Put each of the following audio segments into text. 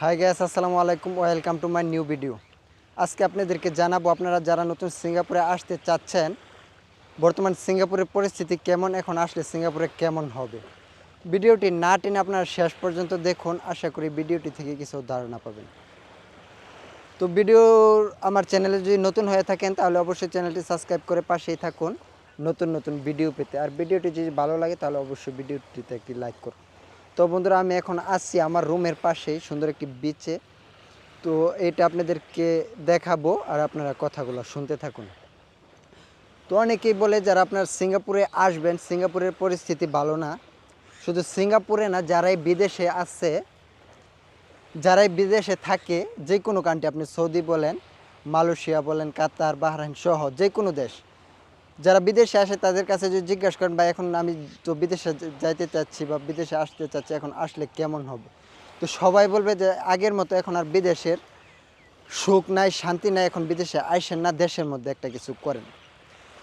High guys আসসালামু আলাইকুম welcome to my new video আজকে আপনাদেরকে জানাব, আপনারা যারা নতুন সিঙ্গাপুরে আসতে চাচ্ছেন, বর্তমান সিঙ্গাপুরের পরিস্থিতি কেমন, এখন আসলে সিঙ্গাপুরে কেমন হবে? ভিডিওটি না টেনে আপনারা শেষ পর্যন্ত দেখুন, আশা করি ভিডিওটি থেকে কিছু ধারণা পাবেন। তো ভিডিও আমার চ্যানেলে যদি নতুন হয়ে থাকেন, তাহলে অবশ্যই চ্যানেলটি সাবস্ক্রাইব করে পাশেই থাকুন। নতুন নতুন ভিডিও পেতে। আর ভিডিওটি যদি ভালো লাগে, তাহলে অবশ্যই ভিডিওটিতে একটি লাইক করুন। তো বন্ধুরা, আমি এখন আসছি আমার রুমের পাশেই সুন্দর একটি বিচে তো এটা আপনাদেরকে দেখাবো আর আপনারা কথাগুলো শুনতে থাকুন। তো অনেকেই বলে যারা আপনার সিঙ্গাপুরে আসবেন, সিঙ্গাপুরের পরিস্থিতি ভালো না। শুধু সিঙ্গাপুরে না, যারাই বিদেশে আছে, যারাই বিদেশে থাকে, যে কোনো কান্ট্রি আপনি সৌদি বলেন, মালয়েশিয়া বলেন, কাতার, বাহরাইন সহ যে কোনো দেশ যারা বিদেশে আসে, তাদের কাছে যদি জিজ্ঞাসা করেন বা এখন আমি তো বিদেশে যাইতে চাচ্ছি বা বিদেশে আসতে চাচ্ছি, এখন আসলে কেমন হবে? তো সবাই বলবে যে, আগের মতো এখন আর বিদেশের সুখ নাই, শান্তি নাই, এখন বিদেশে আইসেন না, দেশের মধ্যে একটা কিছু করেন।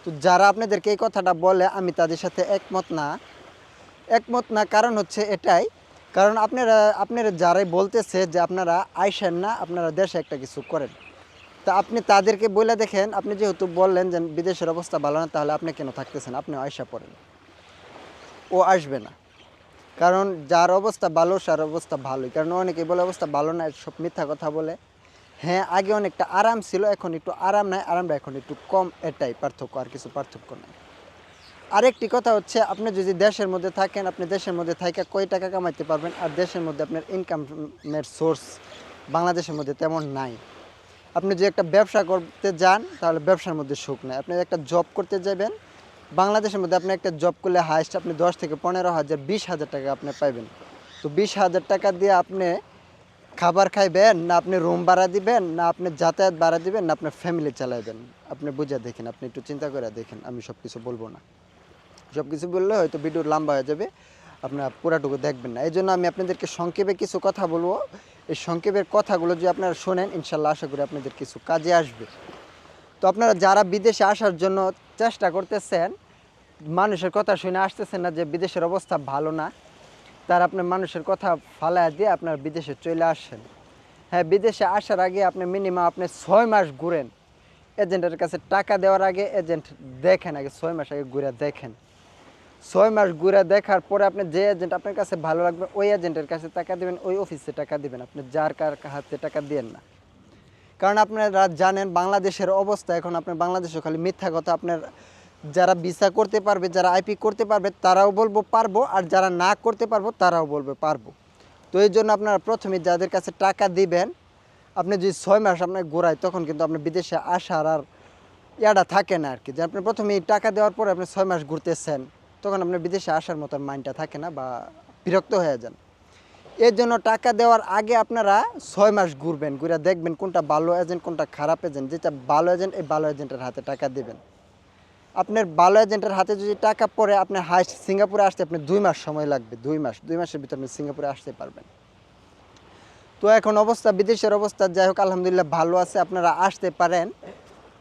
তো যারা আপনাদেরকে এই কথাটা বলে, আমি তাদের সাথে একমত না। একমত না, কারণ হচ্ছে এটাই। কারণ আপনারা আপনারা যারাই বলতেছে যে, আপনারা আইসেন না, আপনারা দেশে একটা কিছু করেন। তা আপনি তাদেরকে বলে দেখেন, আপনি যেহেতু বললেন যে বিদেশের অবস্থা ভালো না, তাহলে আপনি কেন থাকতেছেন? আপনি আয়সা পড়েন। ও আসবে না। কারণ যার অবস্থা ভালো তার অবস্থা ভালোই। কারণ অনেকে বলে, অবস্থা ভালো না সব মিথ্যা কথা বলে। হ্যাঁ আগে অনেকটা আরাম ছিল, এখন একটু আরাম নাই, আরামটা এখন একটু কম, এটাই পার্থক্য, আর কিছু পার্থক্য নাই। আরেকটি কথা হচ্ছে, আপনি যদি দেশের মধ্যে থাকেন, আপনি দেশের মধ্যে থাইকা কয় টাকা কামাইতে পারবেন, আর দেশের মধ্যে আপনার ইনকামের সোর্স বাংলাদেশের মধ্যে তেমন নাই। আপনি যদি একটা ব্যবসা করতে যান, তাহলে ব্যবসার মধ্যে সুখ নাই। আপনি একটা জব করতে যাবেন, বাংলাদেশের মধ্যে আপনি একটা জব করলে হাইস্ট আপনি দশ থেকে পনেরো হাজার, বিশ হাজার টাকা আপনি পাইবেন। তো বিশ হাজার টাকা দিয়ে আপনি খাবার খাইবেন, না আপনি রুম ভাড়া দিবেন, না আপনি যাতায়াত ভাড়া দিবেন, না আপনার ফ্যামিলি চালাইবেন। আপনি বুঝে দেখেন, আপনি একটু চিন্তা করে দেখেন, আমি সব কিছু বলব না। সব কিছু বললে হয়তো ভিডিও লম্বা হয়ে যাবে, আপনার পুরাটুকু দেখবেন না। এই জন্য আমি আপনাদেরকে সংক্ষেপে কিছু কথা বলব। এই সংক্ষেপের কথাগুলো যদি আপনারা শোনেন, ইনশাল্লাহ আশা করি আপনাদের কিছু কাজে আসবে। তো আপনারা যারা বিদেশে আসার জন্য চেষ্টা করতেছেন, মানুষের কথা শুনে আসতেছেন না যে বিদেশের অবস্থা ভালো না, তার আপনার মানুষের কথা ফালায় দিয়ে আপনার বিদেশে চলে আসেন। হ্যাঁ বিদেশে আসার আগে আপনি মিনিমাম আপনি ছয় মাস ঘুরেন। এজেন্টের কাছে টাকা দেওয়ার আগে এজেন্ট দেখেন আগে, ছয় মাস আগে ঘুরে দেখেন। ছয় মাস ঘুরে দেখার পরে আপনি যে এজেন্ট আপনার কাছে ভালো লাগবে, ওই এজেন্টের কাছে টাকা দিবেন, ওই অফিসে টাকা দিবেন। আপনি যার কার হাতে টাকা দিয়েন না। কারণ আপনারা জানেন, বাংলাদেশের অবস্থা এখন আপনার বাংলাদেশে খালি মিথ্যা কথা। আপনার যারা ভিসা করতে পারবে, যারা আইপি করতে পারবে, তারাও বলব পারব, আর যারা না করতে পারব, তারাও বলবে পারব। তো এই জন্য আপনারা প্রথমে যাদের কাছে টাকা দিবেন, আপনি যদি ছয় মাস আপনার ঘোরায়, তখন কিন্তু আপনি বিদেশে আসার আর ইয়াটা থাকে না আর কি যে আপনি প্রথমে টাকা দেওয়ার পরে আপনি ছয় মাস ঘুরতেছেন। তখন আপনার বিদেশে আসার মতো মাইন্ডটা থাকে না বা বিরক্ত হয়ে যান। এর জন্য টাকা দেওয়ার আগে আপনারা ছয় মাস ঘুরবেন, ঘুরে দেখবেন কোনটা ভালো এজেন্ট কোনটা খারাপ এজেন্ট যেটা ভালো এজেন্ট এই ভালো এজেন্টের হাতে টাকা দেবেন। আপনার ভালো এজেন্টের হাতে যদি টাকা পড়ে আপনার হাই সিঙ্গাপুরে আসতে আপনি দুই মাস সময় লাগবে, দুই মাস, দুই মাসের ভিতরে আপনি সিঙ্গাপুরে আসতে পারবেন। তো এখন অবস্থা, বিদেশের অবস্থা যাই হোক, আলহামদুলিল্লাহ ভালো আছে, আপনারা আসতে পারেন।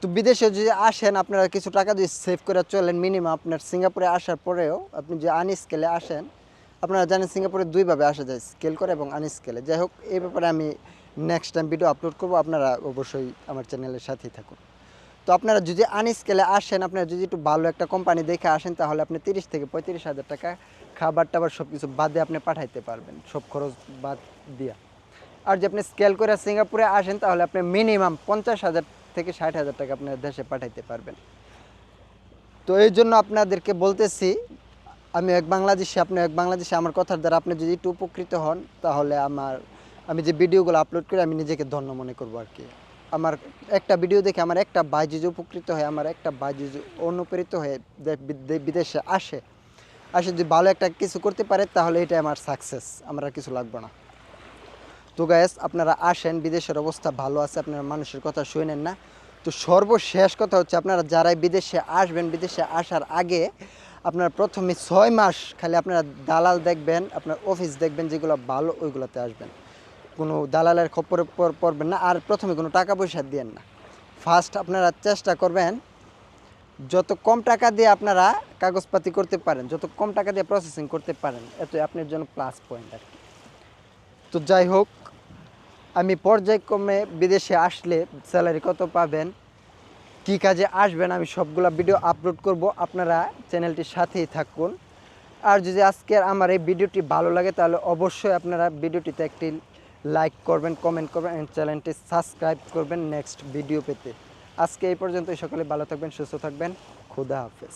তো বিদেশে যদি আসেন, আপনারা কিছু টাকা যদি সেভ করে চলেন মিনিমাম আপনার সিঙ্গাপুরে আসার পরেও। আপনি যে আন স্কেলে আসেন, আপনারা জানেন সিঙ্গাপুরে দুইভাবে আসা যায় স্কেল করে এবং আন স্কেলে যাই হোক, এই ব্যাপারে আমি নেক্সট টাইম ভিডিও আপলোড করব, আপনারা অবশ্যই আমার চ্যানেলের সাথেই থাকুন। তো আপনারা যদি আন স্কেলে আসেন, আপনারা যদি একটু ভালো একটা কোম্পানি দেখে আসেন, তাহলে আপনি তিরিশ থেকে পঁয়ত্রিশ হাজার টাকা খাবার টাবার সব কিছু বাদে আপনি পাঠাইতে পারবেন, সব খরচ বাদ দিয়া। আর যদি আপনি স্কেল করে সিঙ্গাপুরে আসেন, তাহলে আপনি মিনিমাম পঞ্চাশ হাজার থেকে ষাট হাজার টাকা আপনার দেশে পাঠাইতে পারবেন। তো এই জন্য আপনাদেরকে বলতেছি, আমি এক বাংলাদেশি, আপনি এক বাংলাদেশি, আমার কথার দ্বারা আপনি যদি একটু উপকৃত হন, তাহলে আমার, আমি যে ভিডিওগুলো আপলোড করি, আমি নিজেকে ধন্য মনে করব আর কি। আমার একটা ভিডিও দেখে আমার একটা যদি উপকৃত হয়, আমার একটা যদি অনুপ্রেরিত হয়ে বিদেশে আসে আসে যদি ভালো একটা কিছু করতে পারে, তাহলে এটা আমার সাকসেস আমার কিছু লাগবে না। তো গ্যাস আপনারা আসেন, বিদেশের অবস্থা ভালো আছে, আপনারা মানুষের কথা শুনেন না। তো সর্বশেষ কথা হচ্ছে আপনারা যারাই বিদেশে আসবেন, বিদেশে আসার আগে আপনারা প্রথমে ছয় মাস খালি আপনারা দালাল দেখবেন, আপনার অফিস দেখবেন যেগুলো ভালো, ওইগুলোতে আসবেন। কোনো দালালের পর- পড়বেন না, আর প্রথমে কোনো টাকা পয়সা দিয়েন না। ফার্স্ট আপনারা চেষ্টা করবেন, যত কম টাকা দিয়ে আপনারা কাগজপাতি করতে পারেন, যত কম টাকা দিয়ে প্রসেসিং করতে পারেন এত আপনার জন্য প্লাস পয়েন্ট আর কি। তো যাই হোক আমি পর্যায়ক্রমে বিদেশে আসলে স্যালারি কত পাবেন, কী কাজে আসবেন, আমি সবগুলো ভিডিও আপলোড করব। আপনারা চ্যানেলটির সাথেই থাকুন। আর যদি আজকের আমার এই ভিডিওটি ভালো লাগে, তাহলে অবশ্যই আপনারা ভিডিওটিতে একটি লাইক করবেন কমেন্ট করবেন চ্যানেলটি সাবস্ক্রাইব করবেন নেক্সট ভিডিও পেতে। আজকে এই পর্যন্তই, সকলে ভালো থাকবেন, সুস্থ থাকবেন, খুদা হাফেজ।